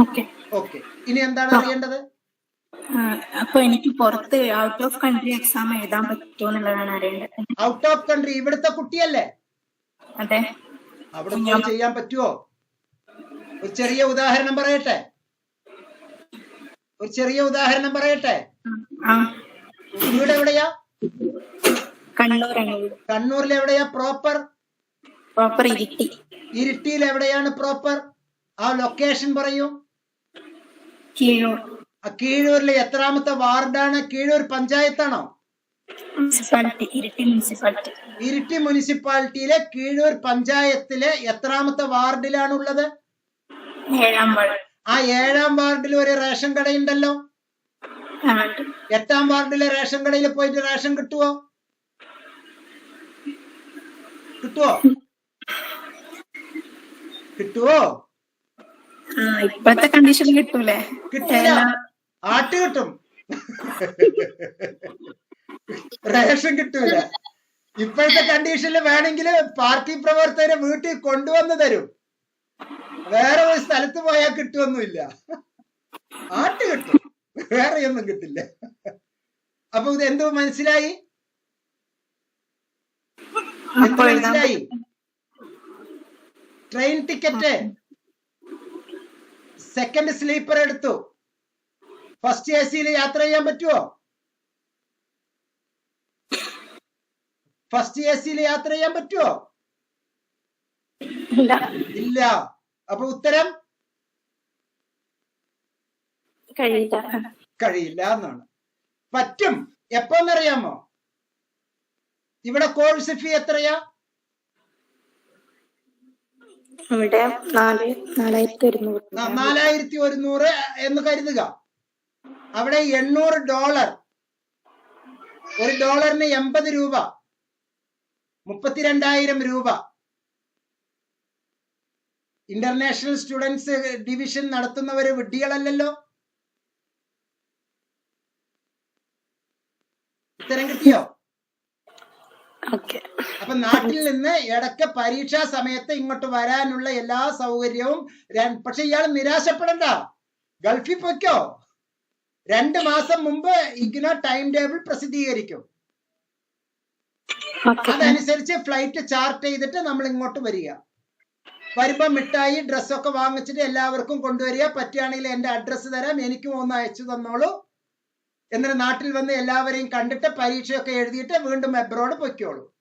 Okay. ഇനി എന്താണ് അറിയേണ്ടത്? അപ്പൊ എനിക്ക് പുറത്ത് ഔട്ട് ഓഫ് കൺട്രി എക്സാം എഴുതാൻ പറ്റുമോ എന്നുള്ളതാണ് അറിയേണ്ടത്. ഔട്ട് ഓഫ് കൺട്രി ഇവിടുത്തെ കുട്ടിയല്ലേ? അതെ. അവിടെ ചെയ്യാൻ പറ്റുമോ ഒരു ചെറിയ ഉദാഹരണം പറയട്ടെ. ഒരു ചെറിയ ഉദാഹരണം പറയട്ടെ. വീട് എവിടെയാ? കണ്ണൂർ കണ്ണൂരിൽ എവിടെയാ? Proper proper Iritty. ഇരിട്ടിയിൽ എവിടെയാണ് പ്രോപ്പർ ആ ലൊക്കേഷൻ പറയൂ. കീഴൂർ. കീഴൂരിലെ എത്രാമത്തെ വാർഡാണ്? കീഴൂർ പഞ്ചായത്താണോ? മുനിസിപ്പാലിറ്റി ഇരിട്ടി മുനിസിപ്പാലിറ്റിയിലെ കീഴൂർ പഞ്ചായത്തിലെ എത്രാമത്തെ വാർഡിലാണ് ഉള്ളത് ഏഴാം വാർഡ്. ആ ഏഴാം വാർഡിൽ ഒരു റേഷൻ കടയുണ്ടല്ലോ. എട്ടാം വാർഡിലെ റേഷൻ കടയിൽ പോയിട്ട് റേഷൻ കിട്ടുവോ? കിട്ടുവോ? കിട്ടുവോ? ഇപ്പോഴത്തെ കണ്ടീഷൻ കിട്ടൂലേ? കിട്ടില്ല ആട്ട് കിട്ടും. റേഷൻ കിട്ടൂല. ഇപ്പോഴത്തെ കണ്ടീഷനിൽ വേണമെങ്കിൽ പാർട്ടി പ്രവർത്തകരെ വീട്ടിൽ കൊണ്ടുവന്ന് തരും. വേറെ ഒരു സ്ഥലത്ത് പോയാൽ കിട്ടുമൊന്നുമില്ല ആട്ട് കിട്ടും. വേറെ ഒന്നും കിട്ടില്ല. അപ്പൊ ഇത് എന്തോ മനസ്സിലായി? മനസ്സിലായി? Train ticket. സെക്കൻഡ് സ്ലീപ്പർ എടുത്തു. ഫസ്റ്റ് എ സിയിൽ യാത്ര ചെയ്യാൻ പറ്റുമോ ഫസ്റ്റ് എ സിയിൽ യാത്ര ചെയ്യാൻ പറ്റുമോ ഇല്ല. അപ്പൊ ഉത്തരം? കഴിയില്ല. എന്നാണ്. പറ്റും. എപ്പോന്നറിയാമോ? ഇവിടെ കോഴ്സ് ഫീ എത്രയാ? ഇവിടെ നാല് നാലായിരത്തി ഒരുന്നൂറ്. നാലായിരത്തി ഒരുന്നൂറ് എന്ന് കരുതുക. അവിടെ എണ്ണൂറ് ഡോളർ. ഒരു ഡോളറിന് എൺപത് രൂപ. മുപ്പത്തിരണ്ടായിരം രൂപ. ഇന്റർനാഷണൽ സ്റ്റുഡൻസ് ഡിവിഷൻ നടത്തുന്നവര് വിഡ്ഢികളല്ലല്ലോ ഉത്തരം കിട്ടിയോ ഓക്കെ അപ്പൊ നാട്ടിൽ നിന്ന് ഇടയ്ക്ക് പരീക്ഷാ സമയത്ത് ഇങ്ങോട്ട് വരാനുള്ള എല്ലാ സൗകര്യവും പക്ഷെ ഇയാൾ നിരാശപ്പെടണ്ട. ഗൾഫിൽ പൊയ്ക്കോ. രണ്ട് മാസം മുമ്പ് ഇഗ്നോ ടൈം ടേബിൾ പ്രസിദ്ധീകരിക്കും. അതനുസരിച്ച് ഫ്ലൈറ്റ് ചാർട്ട് ചെയ്തിട്ട് നമ്മൾ ഇങ്ങോട്ട് വരിക. വരുമ്പോ മിഠായി ഡ്രസ്സൊക്കെ വാങ്ങിച്ചിട്ട് എല്ലാവർക്കും കൊണ്ടുവരിക. പറ്റുകയാണെങ്കിൽ എന്റെ അഡ്രസ്സ് തരാം. എനിക്കും ഒന്ന് അയച്ചു തന്നോളൂ. എന്നിട്ട് നാട്ടിൽ വന്ന് എല്ലാവരെയും കണ്ടിട്ട് പരീക്ഷയൊക്കെ എഴുതിയിട്ട് വീണ്ടും എബ്രോഡ് പൊയ്ക്കോളൂ.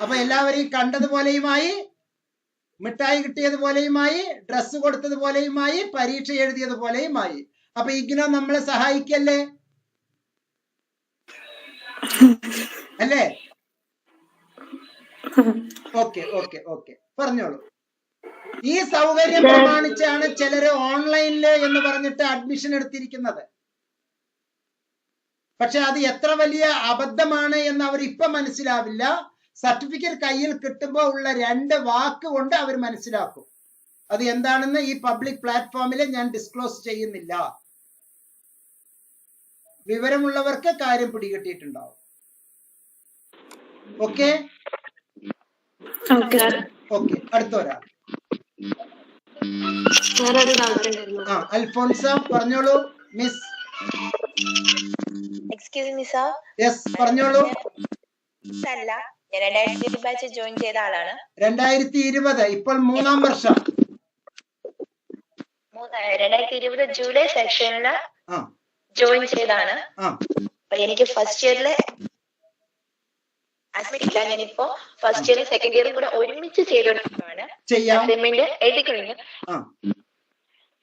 അപ്പൊ എല്ലാവരെയും കണ്ടതുപോലെയുമായി മിഠായി കിട്ടിയതുപോലെയുമായി ഡ്രസ്സ് കൊടുത്തതുപോലെയുമായി പരീക്ഷ എഴുതിയതുപോലെയുമായി. അപ്പൊ ഇഗ്നോ നമ്മളെ സഹായിക്കല്ലേ? അല്ലേ? Okay okay okay. പറഞ്ഞോളൂ. ഈ സൗകര്യം പ്രമാണിച്ചാണ് ചിലര് ഓൺലൈനിൽ എന്ന് പറഞ്ഞിട്ട് അഡ്മിഷൻ എടുത്തിരിക്കുന്നത്. പക്ഷെ അത് എത്ര വലിയ അബദ്ധമാണ് എന്ന് അവർ ഇപ്പൊ മനസ്സിലാവില്ല. സർട്ടിഫിക്കറ്റ് കയ്യിൽ കിട്ടുമ്പോൾ ഉള്ള രണ്ട് വാക്ക് കൊണ്ട് അവർ മനസ്സിലാക്കും. അത് എന്താണെന്ന് ഈ പബ്ലിക് പ്ലാറ്റ്ഫോമിൽ ഞാൻ ഡിസ്ക്ലോസ് ചെയ്യുന്നില്ല. വിവരമുള്ളവർക്ക് കാര്യം പിടികിട്ടിയിട്ടുണ്ടാവും. ഓക്കെ ഓക്കെ ഓക്കെ അടുത്ത ഒരാൾ ആ അൽഫോൺസ പറഞ്ഞോളൂ. Miss excuse me sir yes പറഞ്ഞോളൂ. അല്ല ഞാൻ രണ്ടായിരത്തി ബാച്ച് ജോയിൻ ചെയ്ത ആളാണ്. രണ്ടായിരത്തി ഇരുപത് ഇപ്പോൾ മൂന്നാം വർഷം. രണ്ടായിരത്തി ഇരുപത് ജൂലൈ സെക്ഷനിൽ ആ. ജോയിൻ ചെയ്താണ് അപ്പൊ എനിക്ക് ഫസ്റ്റ് ഇയറിലെ അഡ്മിറ്റ് ഇല്ല. ഞാനിപ്പോ ഫസ്റ്റ് ഇയറും സെക്കൻഡ് ഇയറും കൂടെ ഒരുമിച്ച് ചെയ്തോണ്ടിരിക്കുകയാണ് അസൈൻമെന്റ് എഴുതി കഴിഞ്ഞു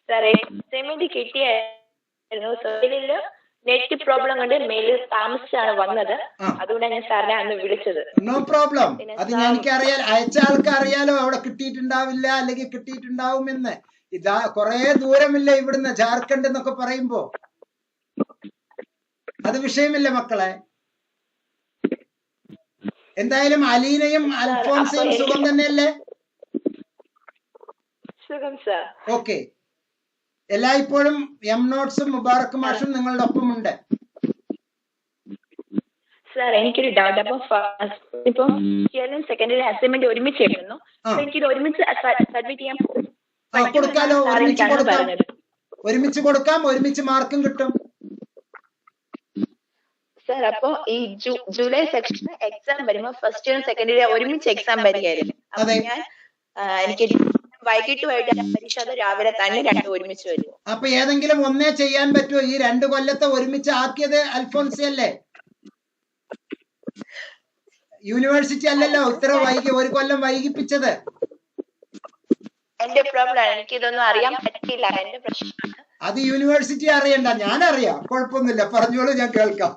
സാറേ അസൈൻമെന്റ് കിട്ടിയായിരുന്നു. സോയിലിൽ നെറ്റ് പ്രോബ്ലം കൊണ്ട് മെയിൽ താമസിച്ചാണ് വന്നത്. അതുകൊണ്ടാണ് ഞാൻ സാറിനെ അന്ന് വിളിച്ചത്. നോ പ്രോബ്ലം അത് സാർ- എനിക്ക് അറിയാൻ അയച്ച ആൾക്ക് അറിയാലോ അവിടെ കിട്ടിയിട്ടുണ്ടാവില്ല അല്ലെങ്കിൽ കിട്ടിയിട്ടുണ്ടാവുമെന്ന്. ഇതാ കൊറേ ദൂരമില്ല ഇവിടുന്ന് ജാർഖണ്ഡ് എന്നൊക്കെ പറയുമ്പോ? അത് വിഷയമില്ല മക്കളെ. എന്തായാലും അലീനയും അൽഫോൺസയും അപ്പൊ സുഖം തന്നെയല്ലേ? സുഖം സാർ ഓക്കെ എല്ലായ്പ്പോഴും എം നോട്ട്സും മുബാറക് മാഷും നിങ്ങളുടെ ഒപ്പമുണ്ട്. സാർ എനിക്കൊരു ഡൗട്ട് അപ്പൊ ഫസ്റ്റ് ഇപ്പൊ ഇയറിലും സെക്കൻഡ് അസൈൻമെന്റ് ഒരുമിച്ച് എഴുതുന്നു ആ. എനിക്കിത് ഒരുമിച്ച് സബ്മിറ്റ് ചെയ്യാൻ കൊടുക്കാലോ. ഒരുമിച്ച് കൊടുക്കാം. ഒരുമിച്ച് കൊടുക്കാം. ഒരുമിച്ച് മാർക്കും കിട്ടും. സാർ അപ്പൊ ഈ ജൂലൈ സെക്ഷൻ എക്സാം വരുമ്പോ ഫസ്റ്റ് ഇയർ സെക്കൻഡ് ഇയർ ഒരുമിച്ച് എക്സാം വരികയായിരുന്നു. അപ്പൊ ഞാൻ എനിക്ക് വൈകിട്ട് വൈകിട്ട് പരീക്ഷ അത് രാവിലെ തന്നെ രണ്ടും ഒരുമിച്ച് വരുമോ അപ്പൊ ഏതെങ്കിലും ഒന്നേ ചെയ്യാൻ പറ്റുമോ ഈ രണ്ട് കൊല്ലത്തെ ഒരുമിച്ച് ആക്കിയത് അൽഫോൺസി അല്ലേ? യൂണിവേഴ്സിറ്റി അല്ലല്ലോ ഇത്ര വൈകി ഒരു കൊല്ലം വൈകിപ്പിച്ചത്. എന്റെ പ്രോബ്ലം എനിക്ക് ഇതൊന്നും അറിയാൻ പറ്റില്ല എന്റെ പ്രശ്നമാണ്. അത് യൂണിവേഴ്സിറ്റി അറിയണ്ട. ഞാൻ അറിയാം കുഴപ്പമൊന്നുമില്ല. പറഞ്ഞോളൂ ഞാൻ കേൾക്കാം.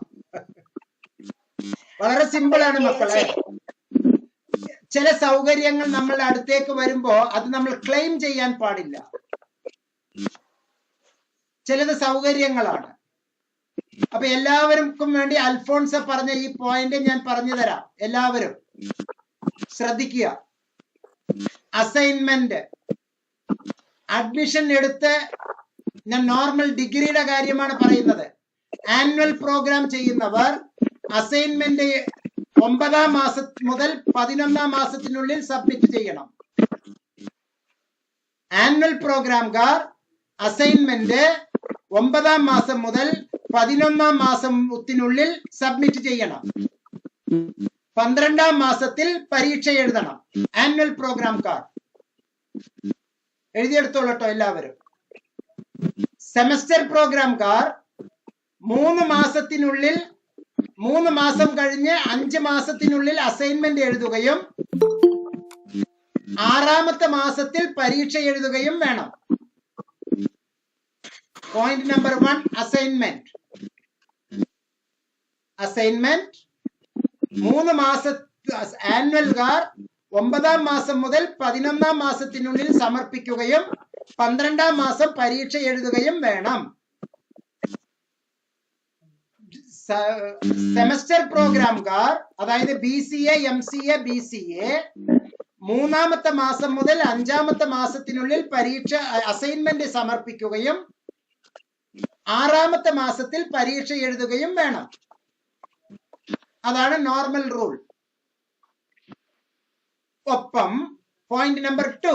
വളരെ സിമ്പിൾ ആണ് മക്കളെ. ചില സൗകര്യങ്ങൾ നമ്മളുടെ അടുത്തേക്ക് വരുമ്പോ അത് നമ്മൾ ക്ലെയിം ചെയ്യാൻ പാടില്ല. ചിലത് സൗകര്യങ്ങളാണ്. അപ്പൊ എല്ലാവർക്കും വേണ്ടി അൽഫോൺസ പറഞ്ഞ ഈ പോയിന്റ് ഞാൻ പറഞ്ഞു തരാം. എല്ലാവരും ശ്രദ്ധിക്കുക. അസൈൻമെന്റ് അഡ്മിഷൻ എടുത്ത് ഞാൻ നോർമൽ ഡിഗ്രിയുടെ കാര്യമാണ് പറയുന്നത്. ആനുവൽ പ്രോഗ്രാം ചെയ്യുന്നവർ അസൈൻമെന്റ് ഒമ്പതാം മാസ മുതൽ പതിനൊന്നാം മാസത്തിനുള്ളിൽ സബ്മിറ്റ് ചെയ്യണം. ആനുവൽ പ്രോഗ്രാംകാർ അസൈൻമെന്റ് ഒമ്പതാം മാസം മുതൽ പതിനൊന്നാം മാസത്തിനുള്ളിൽ സബ്മിറ്റ് ചെയ്യണം. പന്ത്രണ്ടാം മാസത്തിൽ പരീക്ഷ എഴുതണം. Annual programme car. എഴുതിയെടുത്തോളട്ടോ എല്ലാവരും. സെമസ്റ്റർ പ്രോഗ്രാം കാർ മൂന്ന് മാസത്തിനുള്ളിൽ മൂന്ന് മാസം കഴിഞ്ഞ് അഞ്ച് മാസത്തിനുള്ളിൽ അസൈൻമെന്റ് എഴുതുകയും ആറാമത്തെ മാസത്തിൽ പരീക്ഷ എഴുതുകയും വേണം. Point number one assignment assignment മൂന്ന് മാസ ആനുവൽകാർ ഒമ്പതാം മാസം മുതൽ പതിനൊന്നാം മാസത്തിനുള്ളിൽ സമർപ്പിക്കുകയും പന്ത്രണ്ടാം മാസം പരീക്ഷ എഴുതുകയും വേണം. സെമസ്റ്റർ പ്രോഗ്രാംകാർ അതായത് B C A M C A B C A മൂന്നാമത്തെ മാസം മുതൽ അഞ്ചാമത്തെ മാസത്തിനുള്ളിൽ പരീക്ഷ അസൈൻമെന്റ് സമർപ്പിക്കുകയും ആറാമത്തെ മാസത്തിൽ പരീക്ഷ എഴുതുകയും വേണം. അതാണ് നോർമൽ റൂൾ. ഒപ്പം പോയിന്റ് നമ്പർ ടു.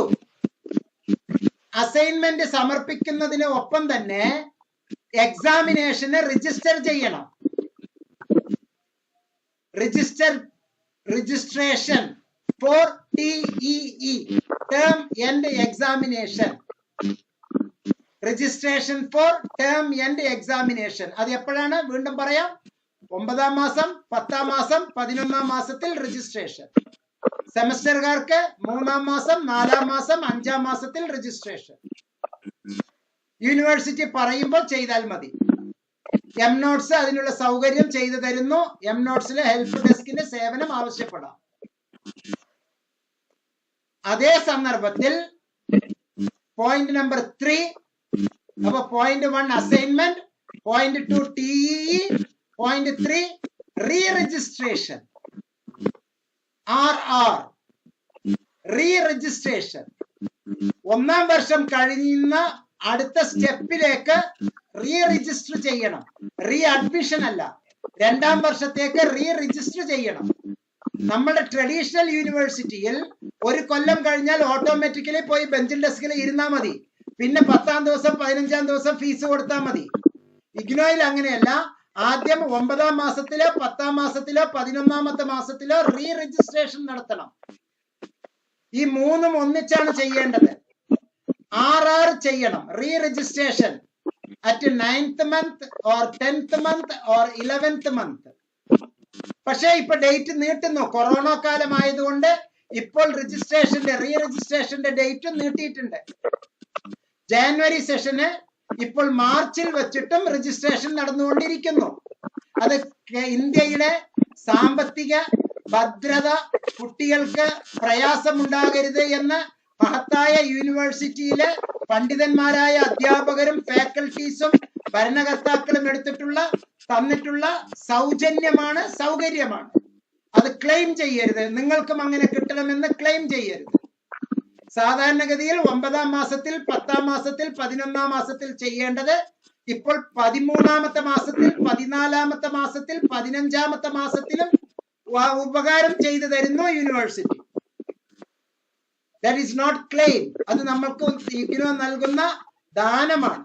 അസൈൻമെന്റ് സമർപ്പിക്കുന്നതിന് ഒപ്പം തന്നെ എക്സാമിനേഷന് രജിസ്റ്റർ ചെയ്യണം. Register registration for TEE term end examination. Registration for term end examination അത് എപ്പോഴാണ്? വീണ്ടും പറയാം. ഒമ്പതാം മാസം പത്താം മാസം പതിനൊന്നാം മാസത്തിൽ രജിസ്ട്രേഷൻ സെമസ്റ്ററുകാർക്ക് മൂന്നാം മാസം നാലാം മാസം അഞ്ചാം മാസത്തിൽ രജിസ്ട്രേഷൻ യൂണിവേഴ്സിറ്റി പറയുമ്പോൾ ചെയ്താൽ മതി. എം നോട്ട്സ് അതിനുള്ള സൗകര്യം ചെയ്തു തരുന്നു. എം നോട്ട്സിലെ ഹെൽപ്പ് ഡെസ്കിന്റെ സേവനം ആവശ്യപ്പെടാം. അതേ സന്ദർഭത്തിൽ പോയിന്റ് നമ്പർ ത്രീ അപ്പൊ point one assignment point two T point three re registration R R re registration ഒന്നാം വർഷം കഴിയുന്ന അടുത്ത സ്റ്റെപ്പിലേക്ക് റീ രജിസ്റ്റർ ചെയ്യണം. റീ അഡ്മിഷൻ അല്ല. രണ്ടാം വർഷത്തേക്ക് റീ രജിസ്റ്റർ ചെയ്യണം. നമ്മുടെ ട്രഡീഷണൽ യൂണിവേഴ്സിറ്റിയിൽ ഒരു കൊല്ലം കഴിഞ്ഞാൽ ഓട്ടോമാറ്റിക്കലി പോയി ബെഞ്ചിൽ ഡെസ്കിൽ ഇരുന്നാ മതി. പിന്നെ പത്താം ദിവസം പതിനഞ്ചാം ദിവസം ഫീസ് കൊടുത്താൽ മതി. ഇഗ്നോയിൽ അങ്ങനെയല്ല. ആദ്യം ഒമ്പതാം മാസത്തിലോ പത്താം മാസത്തിലോ പതിനൊന്നാമത്തെ മാസത്തിലോ റീ രജിസ്ട്രേഷൻ നടത്തണം. ഈ മൂന്നും ഒന്നിച്ചാണ് ചെയ്യേണ്ടത്. ആർ ആർ ചെയ്യണം. Re registration at ninth month or tenth month or eleventh month പക്ഷേ ഇപ്പൊ ഡേറ്റ് നീട്ടുന്നു. കൊറോണ കാലം ആയതുകൊണ്ട് ഇപ്പോൾ രജിസ്ട്രേഷന്റെ റീ രജിസ്ട്രേഷന്റെ ഡേറ്റും നീട്ടിയിട്ടുണ്ട്. ജാനുവരി സെഷന് ഇപ്പോൾ മാർച്ചിൽ വെച്ചിട്ടും രജിസ്ട്രേഷൻ നടന്നുകൊണ്ടിരിക്കുന്നു. അത് ഇന്ത്യയുടെ സാമ്പത്തിക ഭദ്രത കുട്ടികൾക്ക് പ്രയാസമുണ്ടാകരുത് എന്ന് മഹത്തായ യൂണിവേഴ്സിറ്റിയിലെ പണ്ഡിതന്മാരായ അധ്യാപകരും ഫാക്കൽറ്റീസും ഭരണകർത്താക്കളും എടുത്തിട്ടുള്ള തന്നിട്ടുള്ള സൗജന്യമാണ് സൗകര്യമാണ്. അത് ക്ലെയിം ചെയ്യരുത്. നിങ്ങൾക്കും അങ്ങനെ കിട്ടണമെന്ന് ക്ലെയിം ചെയ്യരുത്. സാധാരണഗതിയിൽ ഒമ്പതാം മാസത്തിൽ പത്താം മാസത്തിൽ പതിനൊന്നാം മാസത്തിൽ ചെയ്യേണ്ടത് ഇപ്പോൾ പതിമൂന്നാമത്തെ മാസത്തിൽ പതിനാലാമത്തെ മാസത്തിൽ പതിനഞ്ചാമത്തെ മാസത്തിലും ഉപകാരം ചെയ്തു തരുന്നു university. That is not claim അത് നമ്മൾക്ക് നൽകുന്ന ദാനമാണ്.